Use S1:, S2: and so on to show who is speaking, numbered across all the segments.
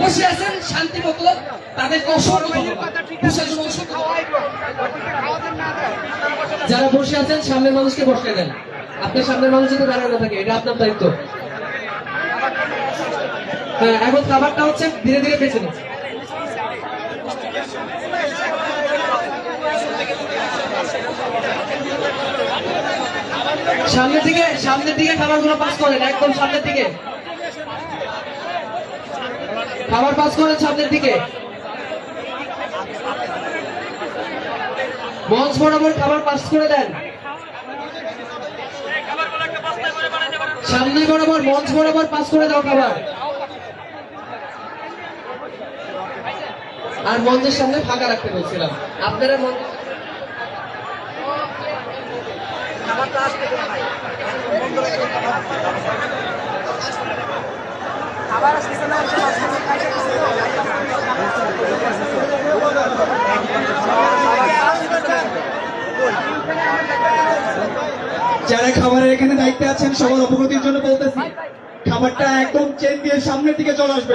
S1: বসে আছেন, শান্তি মতো তাদেরকে অসংখ্য যারা বসে আছেন, সামনের মানুষকে বসতে দেন। আপনার সামনের মানুষ যদি না থাকে এটা আপনার দায়িত্ব। হ্যাঁ এখন খাবারটা হচ্ছে ধীরে ধীরে বেছে নিন। সামনের দিকে সামনের দিকে খাবার খাবারগুলো পাস করেন, একদম সামনের দিকে। খাবার পাস করেন সামনের দিকে। মঞ্চ বরাবর খাবার পাস করে দেন। সামনে বরাবর মঞ্চ বরাবর পাস করে দাও খাবার। আর মঞ্চের সামনে ফাঁকা রাখতে বলছিলাম। আপনারা মঞ্চ
S2: যারা খাবারের এখানে দায়িত্বে আছেন, সবার অবগতির জন্য বলতেছি, খাবারটা একদম চেন দিয়ে সামনের দিকে চলে আসবে।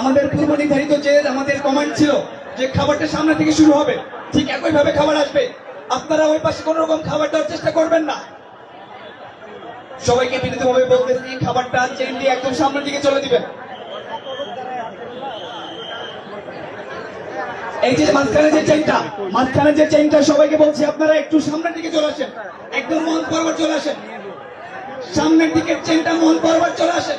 S2: আমাদের পূর্ব নির্ধারিত যে আমাদের কমান্ড ছিল যে খাবারটা সামনে থেকে শুরু হবে, ঠিক একই ভাবে খাবার আসবে। আপনারা ওই পাশে কোন রকম খাবার দেওয়ার চেষ্টা করবেন না। সবাইকে বিনীতভাবে বলতেছি, খাবারটা চেন দিয়ে একদম সামনের দিকে চলে দিবেন। এই যে মাঝখানে যে চেনটা, মাঝখানে যে চেনটা সবাইকে বলছি, আপনারা একটু সামনের দিকে চলে আসেন। একদম মন পর্বত চলে আসেন। সামনের দিকে চেনটা মন পর্বত চলে আসেন।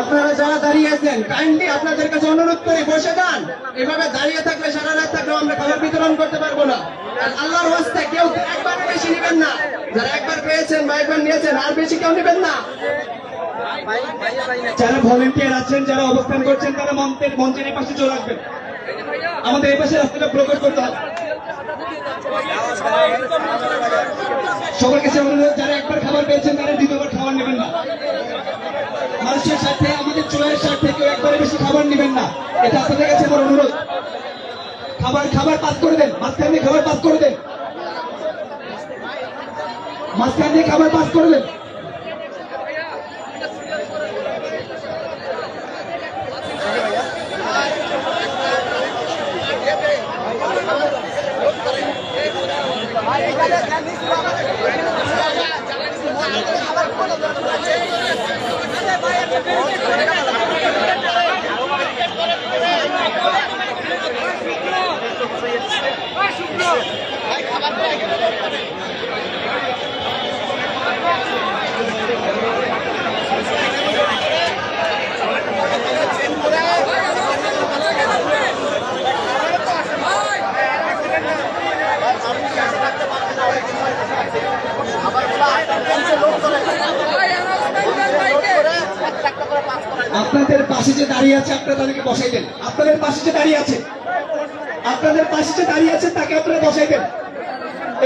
S3: আপনারা যারা দাঁড়িয়ে আছেন কাইন্ডলি আপনাদের কাছে অনুরোধ করে বসে যান এভাবে দাঁড়িয়ে থাকলে সারা রাত থাকলেও আমরা খাবার বিতরণ করতে পারব না আর আল্লাহর হস্তে কেউ একবার বেশি নেবেন না। যারা একবার পেয়েছেন বা একবার নিয়েছেন, আর বেশি কেউ নেবেন না।
S2: যারা ভলেন্টিয়ার আছেন, যারা অবস্থান করছেন, তারা মঞ্চের মঞ্চের এই পাশে চলে আসবেন আমাদের এই পাশে রাস্তাটা ব্লকেট করতে হবে। সবার কাছে অনুরোধ, যারা একবার খাবার পেয়েছেন, তারা দ্বিতীয়বার খাবার নেবেন না। মানুষের সাথে আমাদের চোয়ের সাথে কেউ একবারে বেশি খাবার নেবেন না। এটা আপনাদের কাছে আমার অনুরোধ। খাবার খাবার পাস করে দেন। মাঝখান দিয়ে খাবার পাস করে দেন। মাঝখান দিয়ে খাবার পাস করে দেন। আপনাদের পাশে যে দাঁড়িয়ে আছে আপনারা তাদেরকে বসাই দেন। আপনাদের পাশে যে দাঁড়িয়ে আছে আপনাদের পাশে যে দাঁড়িয়ে আছে তাকে আপনারা বসাই দেন।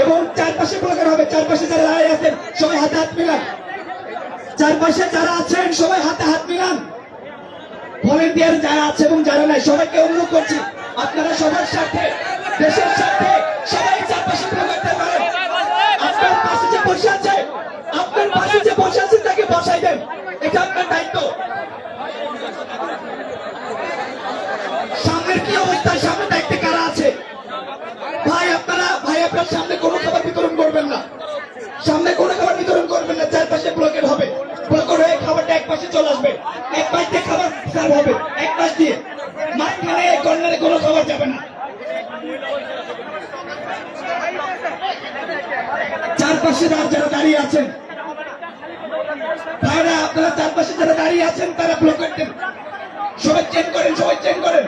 S2: এবং চারপাশে প্রকার হবে, চারপাশে যারা দাঁড়িয়ে আছেন, সবাই হাতে হাত মিলান। চারপাশে যারা আছেন, সবাই হাতে হাত মিলান। ভলেন্টিয়ার যারা আছে এবং যারা নাই, সবাইকে অনুরোধ করছি, আপনারা সবার সাথে সবাই চারপাশে প্রকারতে পারেন আপনার পাশে যে বসে আছে আপনার পাশে যে বসে আছে তাকে বসাই দেন এটা আপনার দায়িত্ব সামনের কি অবস্থা সামনে দায়িত্বে কারা আছে ভাই আপনারা ভাই আপনার সামনে কোনো খাবার বিতরণ করবেন না সামনে কোনো খাবার বিতরণ করবেন না চারপাশে ব্লকেট হবে ব্লকেট হয়ে খাবারটা এক পাশে চলে আসবে এক পাশ দিয়ে খাবার সার্ভ হবে এক পাশ দিয়ে মাঝখানে কর্নারে কোনো খাবার যাবে না চারপাশে আর যারা দাঁড়িয়ে আছেন ভাইরা আপনারা চারপাশে যারা দাঁড়িয়ে আছেন তারা ব্লকেট দেন সবাই চেন করেন সবাই চেন করেন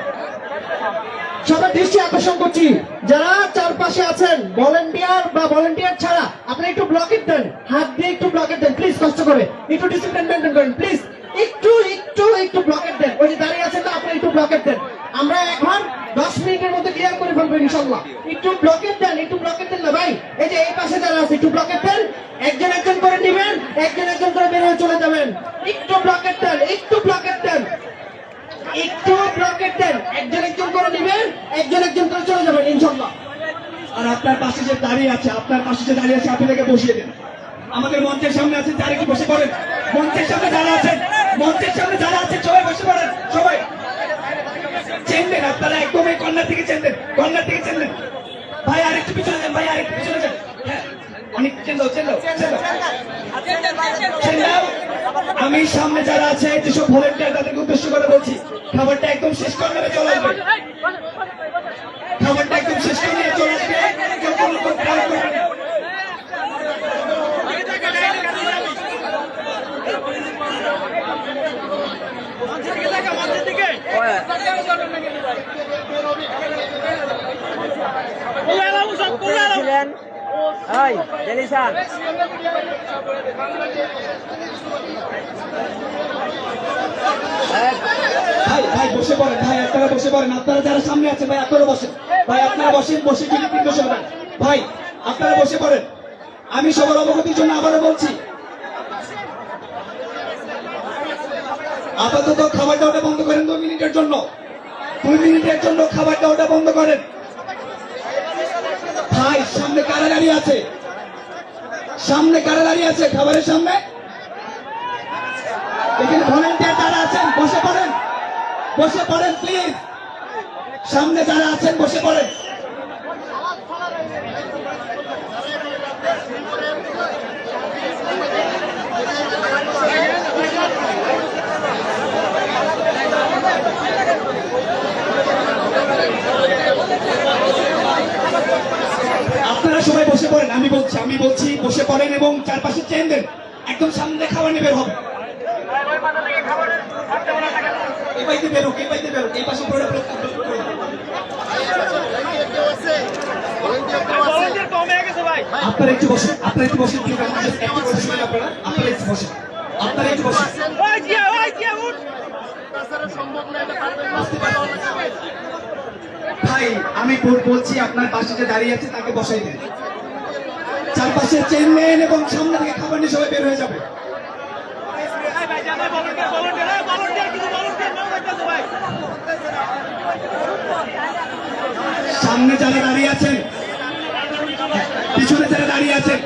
S3: সবাই দৃষ্টি আকর্ষণ করছি যারা চারপাশে আছেন ভলেন্টিয়ার বা ভলেন্টিয়ার ছাড়া একটু ডিসিপ্লিন মেনটেন করেন প্লিজ একটু একটু একটু ব্লকেট দেন ওই যে দাঁড়িয়ে আছেন না আপনি একটু ব্লকেট দেন আমরা এখন দশ মিনিটের মধ্যে ক্লিয়ার করে ফেলব ইনশাল্লাহ একটু ব্লকেট দেন একটু ব্লকেট দেন না ভাই এই যে এই পাশে যারা আছে একটু ব্লকেট দেন একজন একজন করে নিবেন একজন একজন করে বের হয়ে চলে যাবেন একটু ব্লকেট দেন একটু ব্লকেট দেন একটু ব্লকেট দেন একজন একজন করে নিবেন একজন একজন করে চলে যাবেন ইনশাল্লাহ
S2: আর আপনার পাশে যে দাঁড়িয়ে আছে আপনার পাশে যে দাঁড়িয়ে আছে আপনি তাকে বসিয়ে দেন আমাদের মঞ্চের সামনে আছেন যারা বসে মঞ্চের সামনে যারা আছেন মঞ্চের সামনে যারা আছেন সবাই বসে পড়েন সবাই। চেনদেন আপনারা একদম এই থেকে কর্নার থেকে চেনদেন ভাই আরেকটু পিছনে যান ভাই আরেকটু পিছনে যান। হ্যাঁ, অনেক আমি সামনে যারা আছে যেসব ভলেন্টিয়ার তাদেরকে উদ্দেশ্য করে বলছি খাবারটা একদম শেষ কর্নারে চলে আসবে খাবারটা একদম শেষ করে নিয়ে চলে আসবে কেউ কোনো রকম crowd করবে না।
S4: ছিলেন? ওই ডেলিশান
S2: ভাই ভাই, বসে পড়েন, ভাই, আপনারা বসে পড়েন, আপনারা যারা সামনে আছে ভাই, আপনারা বসেন। ভাই, আপনারা বসেন, বসে কিন্তু শোনেন ভাই, আপনারা বসে পড়েন। আমি সবার অবগতির জন্য আবারও বলছি আপাতত খাবারটা ওটা বন্ধ করেন দুই মিনিটের জন্য। দুই মিনিটের জন্য খাবারটা ওটা বন্ধ করেন। ভাই, সামনে কারা দাঁড়িয়ে আছে? সামনে কারা দাঁড়িয়ে আছে? খাবারের সামনে? এখানে ভলেন্টিয়ার যারা আছেন, বসে পড়েন। বসে পড়েন, প্লিজ। সামনে যারা আছেন, বসে পড়েন আপনারা সবাই বসে পড়েন আমি বলছি আমি পড়েন এবং চারপাশে চেন দেন একদম সামনে খাবার নিয়ে বের হবে। এই। আপনারা একটু বসেন, আপনারা একটু বসেন আপনারা একটু বসেন। আপনারা একটু বসেন। ভাই, আমি বল- বলছি আপনার পাশে যে দাঁড়িয়ে আছে, তাকে বসাই দেন। চারপাশে চেন নেন এবং সামনে থেকে খাবার নিয়ে সবাই বের হয়ে যাবে। সামনে যারা দাঁড়িয়ে আছেন, পিছনে যারা দাঁড়িয়ে আছেন,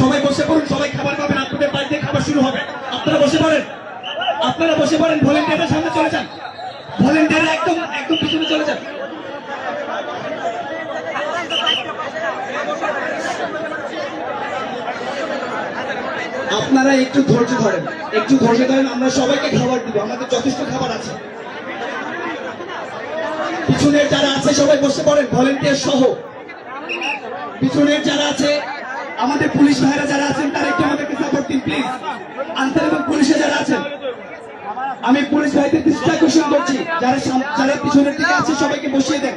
S2: সবাই বসে পড়ুন, সবাই খাবার পাবেন। আপনাদের বাড়িতে খাবার শুরু হবে। আপনারা বসে পড়েন। আপনারা বসে পড়েন ভলেন্টিয়ারের সামনে চলে যান। ভলেন্টিয়ার একদম একদম পিছনে চলে যান। আপনারা একটু ধৈর্য ধরেন। একটু ধৈর্য ধরেন, আমরা সবাইকে খাবার দিব, আমাদের যথেষ্ট খাবার আছে। পিছনের যারা আছে, সবাই বসে পড়েন ভলেন্টিয়ার সহ। পিছনের যারা আছে, আমাদের পুলিশ ভাইরা যারা আছেন, তারা একটু আমাদেরকে সাপোর্ট দিন প্লিজ আনসার এবং পুলিশে যারা আছেন, আমি পুলিশ ভাইদের দৃষ্টি আকর্ষণ করছি। যারা যারা পিছনের দিকে আছে, সবাইকে বসিয়ে দেন।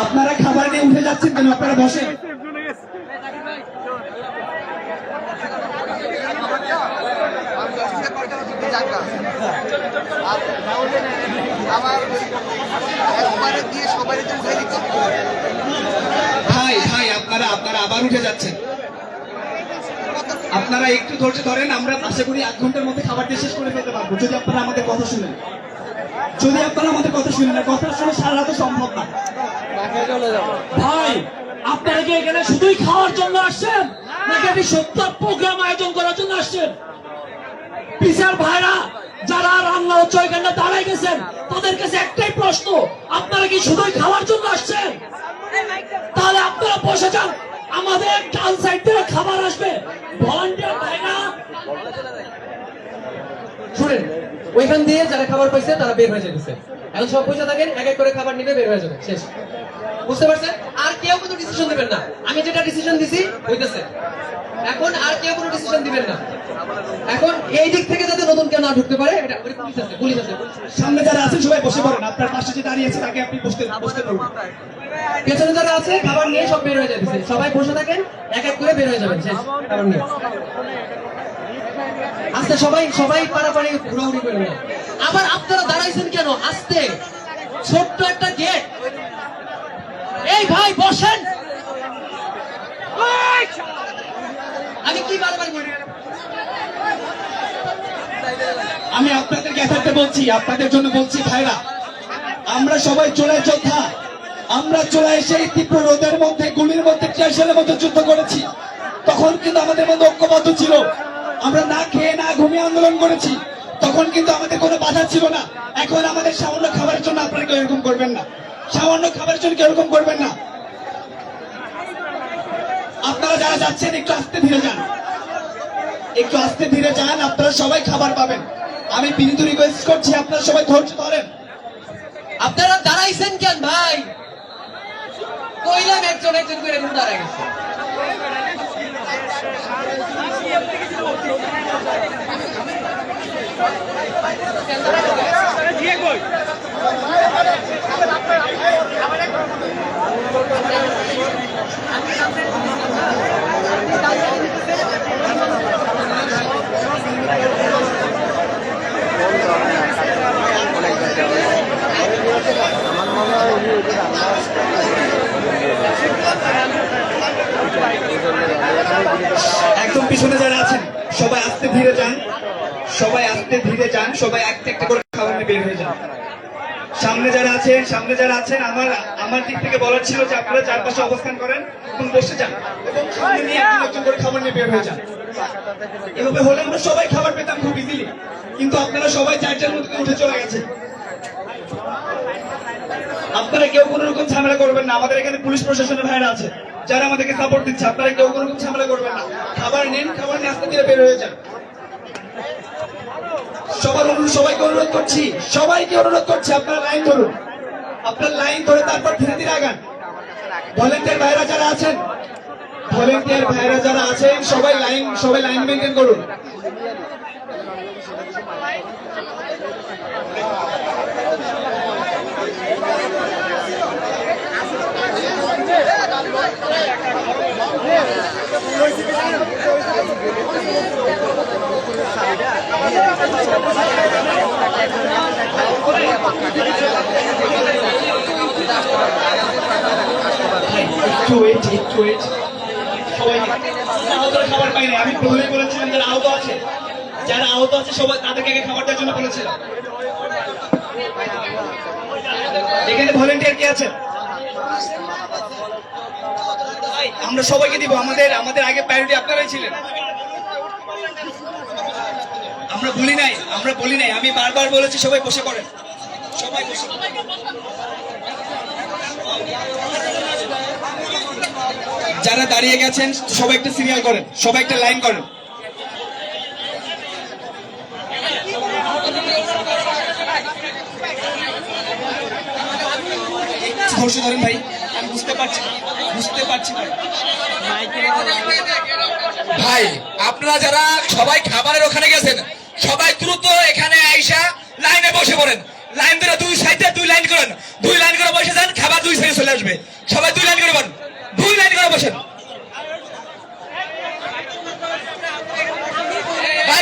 S2: আপনারা খাবার নিয়ে উঠে যাচ্ছেন কেন আপনারা বসেন। ভাই ভাই, আপনারা আপনারা আবার উঠে যাচ্ছেন আপনারা একটু ধৈর্য ধরেন, আমরা আশা করি এক ঘণ্টার মধ্যে খাবার শেষ করে ফেলতে পারব। যদি আপনারা আমাদের কথা শুনেন। যদি আপনারা আমাদের কথা শুনেন কথা শুনে সারা রাত সম্ভব না।
S5: ভাই, আপনারা কি এখানে শুধুই খাওয়ার জন্য আসছেন? নাকি একটি সত্য প্রোগ্রাম আয়োজন করার জন্য আসছেন? পিসার ভাইরা, যারা রান্না হচ্ছে ওইখানে দাঁড়াই গেছেন, তাদের কাছে একটাই প্রশ্ন, আপনারা কি শুধুই খাওয়ার জন্য আসছেন? তাহলে আপনারা বসে যান। আমাদের ডান সাইড থেকে খাবার আসবে। ভলান্টিয়ার
S1: ওইখান দিয়ে যারা খাবার পাইছে, তারা বের হয়ে যেতেছে এখন সব পয়সা থাকেন এক এক করে খাবার নিবে বের হয়ে যাবে শেষ। বুঝতে পারছেন? আর কেউ কিন্তু ডিসিশন দিবেন না। আমি যেটা ডিসিশন দিছি হইতেছে। এখন আর কেউ কোনো ডিসিশন দিবেন না। এখন এই দিক থেকে যাতে নতুন কেউ না ঢুকতে পারে এটা পুলিশ আছে পুলিশ আছে
S2: সামনে যারা আছেন সবাই বসে পড়েন। আপনার পাশে যে দাঁড়িয়ে আছে তাকে আপনি বসতে বসতে পারবেন
S1: পেছনে যারা আছে খাবার নিয়ে সব বের হয়ে যাচ্ছে সবাই বসে থাকেন এক এক করে বের হয়ে যাবেন শেষ। খাবার নিয়ে আস্তে সবাই সবাই পাড়াপাড়ি ঘোরাঘুরি করে নেন আবার আপনারা দাঁড়াইছেন কেন? আসতে। ছোট্ট একটা গেট এই ভাই, বসেন। আমি কি বারবার বলি?
S2: আমি আপনাদেরকে একাত্তে বলছি, আপনাদের জন্য বলছি, ভাইরা, আমরা সবাই চলে যোদ্ধা। আমরা চলে এসে তীব্র রোদের মধ্যে, গুলির মধ্যে টিয়ারশেলের মধ্যে যুদ্ধ করেছি। তখন কিন্তু আমাদের মধ্যে ঐক্যবদ্ধ ছিল। আমরা না খেয়ে, না ঘুমিয়ে আন্দোলন করেছি। তখন কিন্তু আমাদের কোনো বাধা ছিল না। এখন আমাদের সামান্য খাবারের জন্য আপনারা কেউ এরকম করবেন না। সামান্য খাবারের জন্য কেউ এরকম করবেন না। আপনারা যারা যাচ্ছেন, একটু আস্তে ধীরে যান। একটু আস্তে ধীরে যান, আপনারা সবাই খাবার পাবেন। আমি বিনীত রিকোয়েস্ট করছি, আপনারা সবাই ধৈর্য ধরেন।
S1: আপনারা দাঁড়াইছেন কেন ভাই? কইলাম একজন একজন করে দাঁড়ায় গেছে।
S2: একদম পিছনে যারা আছেন সবাই আস্তে ধীরে যান। সবাই আস্তে ধীরে যান, সবাই একটা একটা করে খাবার নিয়ে বের হয়ে যান। সামনে যারা আছেন, সামনে যারা আছেন, আমার আমার দিক থেকে বলার ছিল যে আপনারা চারপাশে অবস্থান করেন এবং বসে যান এবং সামনে নিয়ে একজন একজন করে খাবার নিয়ে বের হয়ে যান। এভাবে হলে আমরা সবাই খাবার পেতাম খুব ইজিলি কিন্তু আপনারা সবাই চার চার মধ্যে উঠে চলে গেছে আপনারা কেউ কোনো রকম ঝামেলা করবেন না, আমাদের এখানে পুলিশ প্রশাসনের ভাইরা আছে, যারা আমাদেরকে সাপোর্ট দিচ্ছে, আপনারা কেউ কোনো রকম ঝামেলা করবেন না। খাবার নিন, খাবার নিয়ে আস্তে ধীরে বের হয়ে যান। সবার অনুরোধ সবাইকে অনুরোধ করছি সবাইকে অনুরোধ করছি আপনারা লাইন ধরুন। আপনার লাইন ধরে তারপর ধীরে ধীরে আগান। ভলেন্টিয়ার ভাইরা যারা আছেন ভলেন্টিয়ার ভাইরা যারা আছেন সবাই লাইন সবাই লাইন মেনটেন করুন। ভাই, আমি প্রথমে বলেছিলাম যারা আহত আছে। যারা আহত আছে, সবাই তাদেরকে আগে খাবার দেওয়ার জন্য বলেছিলাম। এখানে ভলেন্টিয়ার কে আছেন? আমরা সবাইকে দিব। আমাদের আমাদের আগে প্রায়োরিটি আপনারাই ছিলেন। আমরা বলি নাই আমরা বলি নাই আমি বারবার বলেছি সবাই বসে পড়েন। সবাই বসে যারা দাঁড়িয়ে গেছেন সবাই একটা সিরিয়াল করেন সবাই একটা লাইন করেন। ধরেন ভাই আমি বুঝতে পারছি বুঝতে পারছি ভাই।
S6: ভাই আপনারা যারা সবাই খাবারের ওখানে গেছেন সবাই দ্রুত এখানে আইসা লাইনে বসে পড়েন লাইন ধরে দুই সাইডে দুই লাইন করেন দুই লাইন করে বসে যান খাবার দুই সাইডে চলে আসবে সবাই দুই লাইন করে বলেন দুই লাইন করে বসেন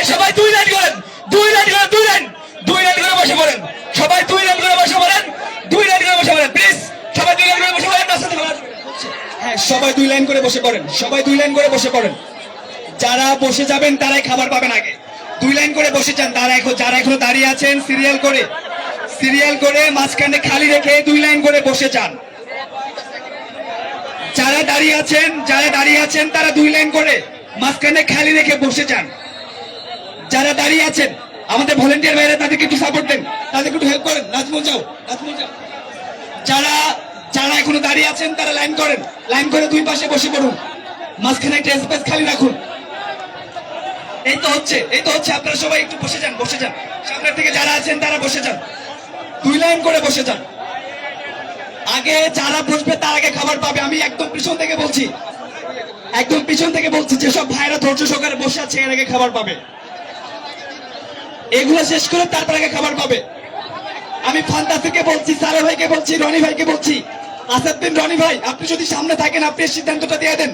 S6: সবাই দুই লাইন করেন দুই লাইন করেন দুই লাইন দুই লাইন করে বসে পড়েন সবাই দুই লাইন করে বসে পড়েন দুই লাইন করে বসে পড়েন প্লিজ সবাই দুই লাইন করে বসে পড়েন।
S2: হ্যাঁ সবাই দুই লাইন করে বসে পড়েন সবাই দুই লাইন করে বসে পড়েন যারা বসে যাবেন তারাই খাবার পাবেন আগে দুই লাইন করে বসে যান, তারা এখন যারা এখনও দাঁড়িয়ে আছেন, সিরিয়াল করে। সিরিয়াল করে মাঝখানে খালি রেখে দুই লাইন করে বসে যান। যারা দাঁড়িয়ে আছেন, যারা দাঁড়িয়ে আছেন, তারা দুই লাইন করে মাঝখানে খালি রেখে বসে যান। যারা দাঁড়িয়ে আছেন, আমাদের ভলেন্টিয়ার ভাইরা তাদেরকে একটু সাপোর্ট দেন। তাদেরকে একটু হেল্প করেন। নাজমুল, যাও। নাজমুল, যাও। যারা যারা এখনও দাঁড়িয়ে আছেন, তারা লাইন করেন। লাইন করে দুই পাশে বসে পড়ুন। মাঝখানে একটা স্পেস খালি রাখুন। তো হচ্ছে, এই তো হচ্ছে, আপনারা সবাই একটু বসে যান বসে যান। সামনের থেকে যারা আছেন, তারা বসে যান। দুই লাইন করে বসে যান। আগে যারা বসবে, তার আগে খাবার পাবে। আমি একদম পিছন থেকে বলছি। একদম পিছন থেকে বলছি, যেসব ভাইরা ধৈর্য সহকারে বসে আছে, এর আগে খাবার পাবে। এগুলো শেষ করে তারপর আগে খাবার পাবে। আমি ফান্তা থেকে বলছি, সারা ভাইকে বলছি, রনি ভাইকে বলছি আসাদুদ্দিন রনি ভাই, আপনি যদি সামনে থাকেন, আপনি সিদ্ধান্তটা দিয়ে দেন।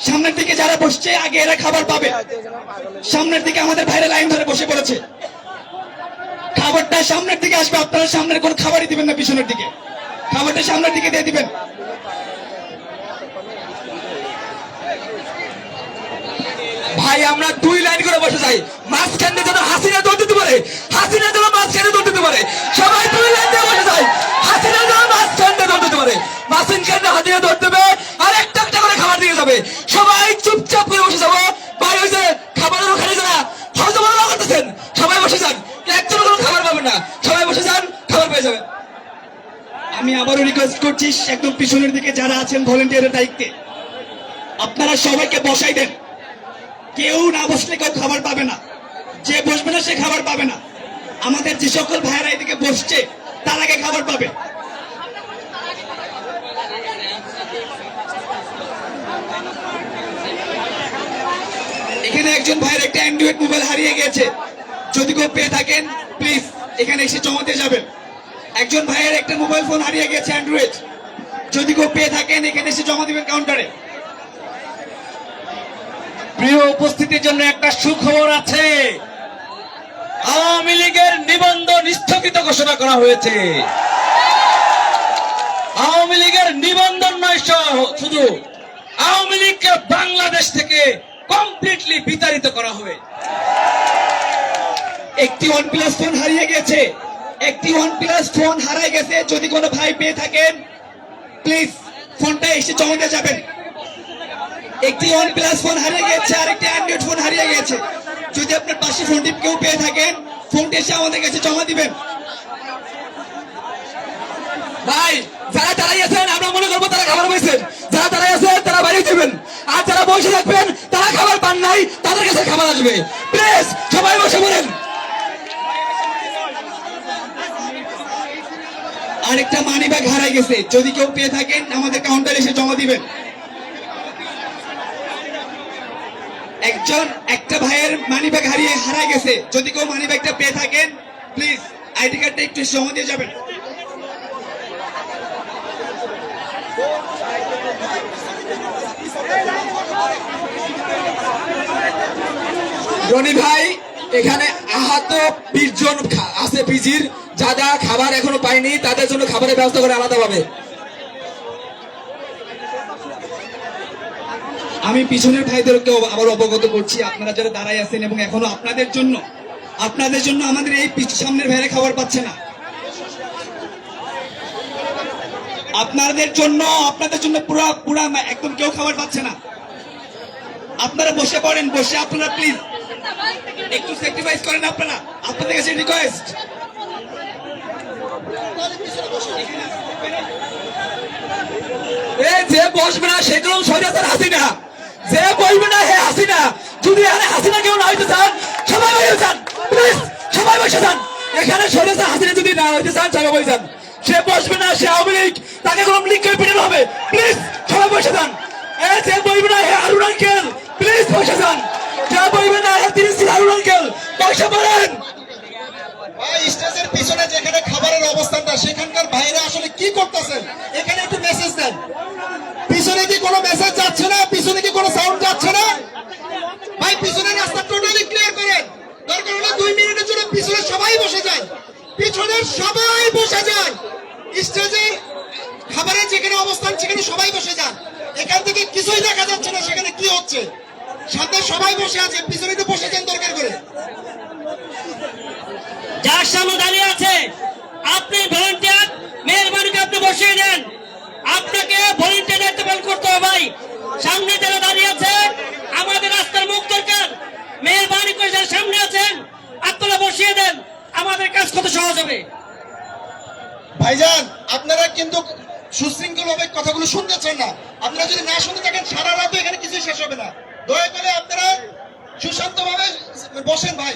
S2: সামনের দিকে যারা বসছে, আগে এরা খাবার পাবে। সামনের দিকে আমাদের ভাইরা লাইন ধরে বসে পড়েছে। খাবারটা সামনের দিকে আসবে, আপনারা সামনের কোন খাবারই দিবেন না পিছনের দিকে। খাবারটা সামনের দিকে দিয়ে দিবেন। ভাই, আমরা দুই লাইন করে বসে যাই। মাঝখানে যেন হাসিনা দৌড় দিতে পারে। হাসিনা যেন মাঝখানে দৌড় দিতে পারে। সবাই দুই লাইন দিয়ে বসে যাই। হাসিনা যেন মাঝখানে দৌড় দিতে পারে। মাঝখানে হাসিনা দৌড় দেবে আর একটা একটা করে খাবার দিয়ে যাবে। সবাই চুপচাপ করে বসে যাব। ওই যে খাবারের ওখানে যারা হয়তো বড় করতেছেন, সবাই বসে যান। একজন কোনো খাবার পাবে না। সবাই বসে যান, খাবার পেয়ে যাবেন আমি আবারও রিকোয়েস্ট করছি, একদম পিছনের দিকে যারা আছেন ভলেন্টিয়ারের দায়িত্বে, আপনারা সবাইকে বসাই দেন। কেউ না বসলে কেউ খাবার পাবে না। যে বসবে না, সে খাবার পাবে না। আমাদের যে সকল ভাইয়েরা এদিকে বসছে, তার আগে খাবার পাবে। এখানে একজন ভাইয়ের একটা অ্যান্ড্রয়েড মোবাইল হারিয়ে গেছে। যদি কেউ পেয়ে থাকেন প্লিজ এখানে এসে জমাতে যাবেন। একজন ভাইয়ের একটা মোবাইল ফোন হারিয়ে গেছে অ্যান্ড্রয়েড যদি কেউ পেয়ে থাকেন, এখানে এসে জমা দিবেন কাউন্টারে
S5: প্রিয় উপস্থিতির জন্য একটা সুখবর আছে। আওয়ামী লীগের নিবন্ধন স্থগিত ঘোষণা করা হয়েছে। আওয়ামী লীগের নিবন্ধন নয় শুধু আওয়ামী লীগকে বাংলাদেশ থেকে কমপ্লিটলি বিতাড়িত করা হবে।
S2: একটি ওয়ান প্লাস ফোন হারিয়ে গেছে। একটি ওয়ান প্লাস ফোন হারাই গেছে। যদি কোনো ভাই পেয়ে থাকেন প্লিজ ফোনটা এসে জমা দিয়ে যাবেন। একটি ওয়ান প্লাস ফোন হারিয়ে গেছে আর একটি অ্যান্ড্রয়েড ফোন হারিয়ে গেছে। যদি আপনার পাশে ফোনটি কেউ পেয়ে থাকেন ফোনটি এসে আমাদের কাছে জমা দিবেন। ভাই যারা দাঁড়াই আমরা মনে করব তারা খাবার পাইছেন যারা দাঁড়াই তারা বাইরে দিবেন আর যারা বসে থাকবেন, তারা খাবার পান নাই, তাদের কাছে খাবার আসবে। প্লিজ, সবাই বসে পড়েন। আরেকটা মানি ব্যাগ হারাই গেছে। যদি কেউ পেয়ে থাকেন, আমাদের কাউন্টারে এসে জমা দিবেন। একজন, একটা ভাইয়ের মানি ব্যাগ হারিয়ে হারাই গেছে। যদি কেউ মানি ব্যাগটা পেয়ে থাকেন প্লিজ আইডি কার্ডটা একটু জমা দিয়ে যাবেন। রনি ভাই, এখানে আহত বিশ জন খা- আছে পিজির। যারা খাবার এখনও পায়নি তাদের জন্য খাবারের ব্যবস্থা করে আলাদা পাবে আমি পিছনের ভাইদেরকে আবার অবগত করছি, আপনারা যারা দাঁড়াই আছেন এবং এখনও আপনাদের জন্য আপনাদের জন্য আমাদের এই সামনের ভাইরা খাবার পাচ্ছে না। আপনাদের জন্য আপনাদের জন্য পুরা পুরা একদম কেউ খাবার পাচ্ছে না। আপনারা বসে পড়েন, বসে আপনারা প্লিজ একটু স্যাক্রিফাইস করেন আপনারা। আপনাদের কাছে রিকোয়েস্ট যে বসবে না সেগুলো সৈরাচার হাসিনা। যে বসবে না, হে হাসিনা। যদি এখানে হাসিনা কেউ না হইতে চান, সবাই বসে যান। প্লিজ সবাই বসে যান। এখানে সৈরাচার হাসিনা যদি না হইতে চান, সবাই বসে যান। সে বসবে না, সে আওয়ামী লীগ, তাকে কোনো লীগ করে হবে। প্লিজ সবাই বসে যান। এ যে বসবে না, হে হারুন আঙ্কেল প্লিজ বসে যান। যে বসবে না তিনি হারুন আঙ্কেল বসে পড়েন
S7: ভাই, স্টেজের পিছনে যেখানে খাবারের অবস্থানটা, সেখানকার ভাইরা আসলে কি করতেছেন? এখানে একটু মেসেজ দেন। পিছনে কি কোনো মেসেজ যাচ্ছে না? পিছনে কি কোনো সাউন্ড যাচ্ছে না? ভাই, পিছনে রাস্তা টোটালি ক্লিয়ার করেন। দরকার হলে দুই মিনিটের জন্য পিছনে সবাই বসে যান পিছনের সবাই বসে যান স্টেজের খাবারের যেখানে অবস্থান, সেখানে সবাই বসে যান এখান থেকে কিছুই দেখা যাচ্ছে না, সেখানে কি হচ্ছে? সামনে সবাই বসে আছে পিছনে একটু বসে যান দরকার করে।
S4: যার সামনে দাঁড়িয়ে আছে আপনি ভলেন্টিয়ার মেহরবানিকে আপনি বসিয়ে দেন। আপনাকে ভলেন্টিয়ার দায়িত্ব পালন করতে হবে ভাই। সামনে যারা দাঁড়িয়ে আছেন আমাদের রাস্তার মুখ দরকার। মেহরবানি করে যারা সামনে আছেন আপনারা বসিয়ে দেন। আমাদের কাজ কত সহজ হবে।
S7: ভাইজান আপনারা কিন্তু সুশৃঙ্খল ভাবে কথাগুলো শুনতেছেন না। আপনারা যদি না শুনতে থাকেন সারা রাত এখানে কিছুই শেষ হবে না। দয়া করে আপনারা সুশান্ত ভাবে বসেন ভাই।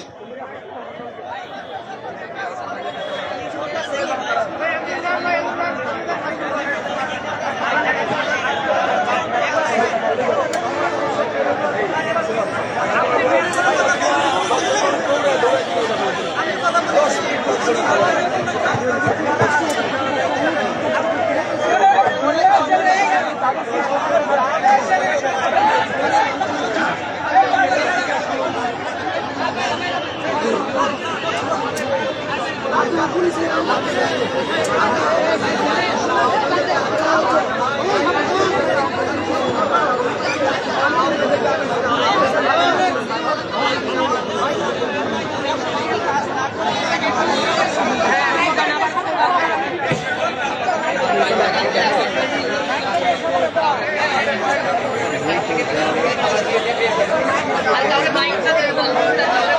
S7: Al darle maíz a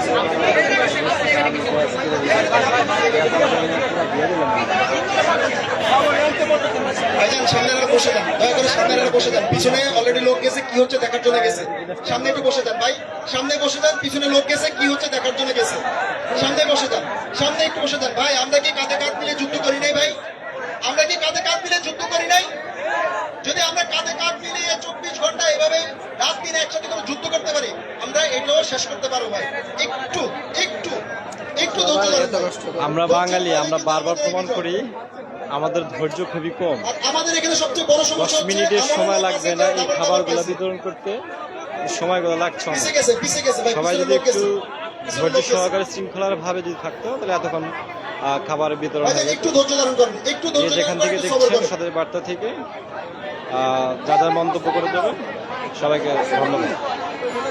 S7: ভাইজান সামনে আর বসে যান দয়া করে সামনে আর বসে যান পিছনে অলরেডি লোক গেছে কি হচ্ছে দেখার জন্য গেছে? সামনে একটু বসে যান ভাই। সামনে বসে যান, পিছনে লোক গেছে, কি হচ্ছে দেখার জন্য গেছে? সামনে বসে যান, সামনে একটু বসে যান। ভাই, আমরা কি কাঁধে কাঁধ মিলে যুদ্ধ করি নাই ভাই? আমরা কি কাঁধে কাঁধ মিলে যুদ্ধ করি নাই? যদি আমরা কাঁধে কাঁধ মিলিয়ে চব্বিশ ঘণ্টা এভাবে রাত দিন একসাথে করে যুদ্ধ করতে পারি, আমরা এটাও শেষ করতে পারব ভাই। একটু একটু একটু ধৈর্য ধরেন ভাই।
S8: আমরা বাঙালি আমরা বারবার প্রমাণ করি আমাদের ধৈর্য খুবই কম। দশ মিনিটের সময় লাগবে না এই
S7: খাবার
S8: খাবারগুলো বিতরণ করতে সময়গুলো লাগছে সবাই যদি একটু ধৈর্য সহকারে শৃঙ্খলার ভাবে যদি থাকতো তাহলে এতক্ষণ আহ, খাবারের বিতরণ যেখান থেকে দেখছেন। সাদের বার্তা থেকে যা যা মন্তব্য করে দেবেন সবাইকে ধন্যবাদ
S7: খাবার দিলে ধৈর্য ধরেন।